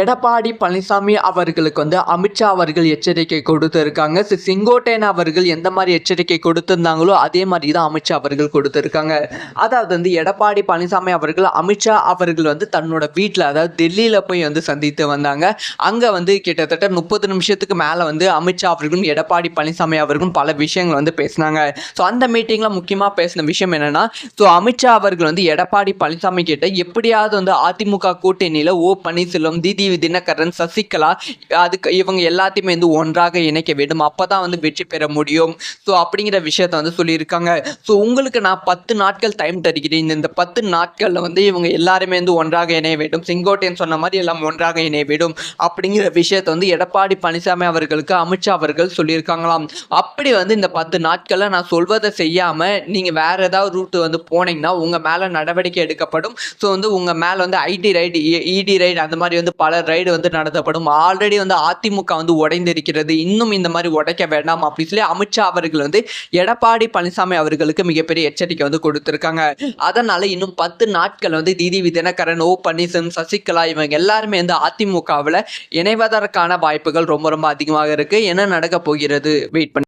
எடப்பாடி பழனிசாமி அவர்களுக்கு வந்து அமித்ஷா அவர்கள் எச்சரிக்கை கொடுத்துருக்காங்க. செங்கோட்டையன் அவர்கள் எந்த மாதிரி எச்சரிக்கை கொடுத்துருந்தாங்களோ அதே மாதிரி தான் அமித்ஷா அவர்கள் கொடுத்துருக்காங்க. அதாவது வந்து எடப்பாடி பழனிசாமி அவர்கள் அமித்ஷா அவர்கள் வந்து தன்னோட வீட்டில் அதாவது டெல்லியில் போய் வந்து சந்தித்து வந்தாங்க. அங்கே வந்து கிட்டத்தட்ட முப்பது நிமிஷத்துக்கு மேலே வந்து அமித்ஷா அவர்களும் எடப்பாடி பழனிசாமி அவர்களும் பல விஷயங்கள் வந்து பேசினாங்க. ஸோ அந்த மீட்டிங்கில் முக்கியமாக பேசின விஷயம் என்னென்னா ஸோ அமித்ஷா அவர்கள் வந்து எடப்பாடி பழனிசாமி கிட்ட எப்படியாவது வந்து அதிமுக கூட்டணியில் ஓ பன்னீர்செல்வம் டிடி தினகரன் சசிகலா அதுக்கு இவங்க எல்லாத்தையுமே வந்து ஒன்றாக இணைக்க வேண்டும். அப்போ தான் வந்து வெற்றி பெற முடியும். ஸோ அப்படிங்கிற விஷயத்த வந்து சொல்லியிருக்காங்க. ஸோ உங்களுக்கு நான் பத்து நாட்கள் டைம் தருகிறேன். இந்த பத்து நாட்களில் வந்து இவங்க எல்லாருமே வந்து ஒன்றாக இணைய வேண்டும். செங்கோட்டையன் சொன்ன மாதிரி எல்லாம் ஒன்றாக இணைய வேண்டும். அப்படிங்கிற விஷயத்த வந்து எடப்பாடி பழனிசாமி அவர்களுக்கு அமித்ஷா அவர்கள் சொல்லியிருக்காங்களாம். அப்படி வந்து இந்த பத்து நாட்களில் நான் சொல்வதை செய்யாமல் நீங்கள் வேறு ஏதாவது ரூட்டு வந்து போனீங்கன்னா உங்கள் மேலே நடவடிக்கை எடுக்கப்படும். ஸோ வந்து உங்கள் மேலே வந்து ஐடி ரைடு இடி ரைடு அந்த மாதிரி வந்து பல ரைடு வந்து நடத்தப்படும். ஆல்ரெடி வந்து அதிமுக வந்து உடைந்திருக்கிறது. இன்னும் இந்த மாதிரி உடைக்க வேண்டாம் அப்படி சொல்லி அமித்ஷா அவர்கள் வந்து எடப்பாடி பழனிசாமி அவர்களுக்கு மிகப்பெரிய எச்சரிக்கை வந்து கொடுத்துருக்காங்க. அதனால இன்னும் பத்து நாட்கள் வந்து டிடி தினகரன் ஓ பன்னீர்செல்வம் சசிகலா இவங்க எல்லாருமே வந்து அதிமுகவில் இணைவதற்கான வாய்ப்புகள் ரொம்ப ரொம்ப அதிகமாக இருக்கு. என்ன நடக்க போகிறது? வெயிட் பண்ணி.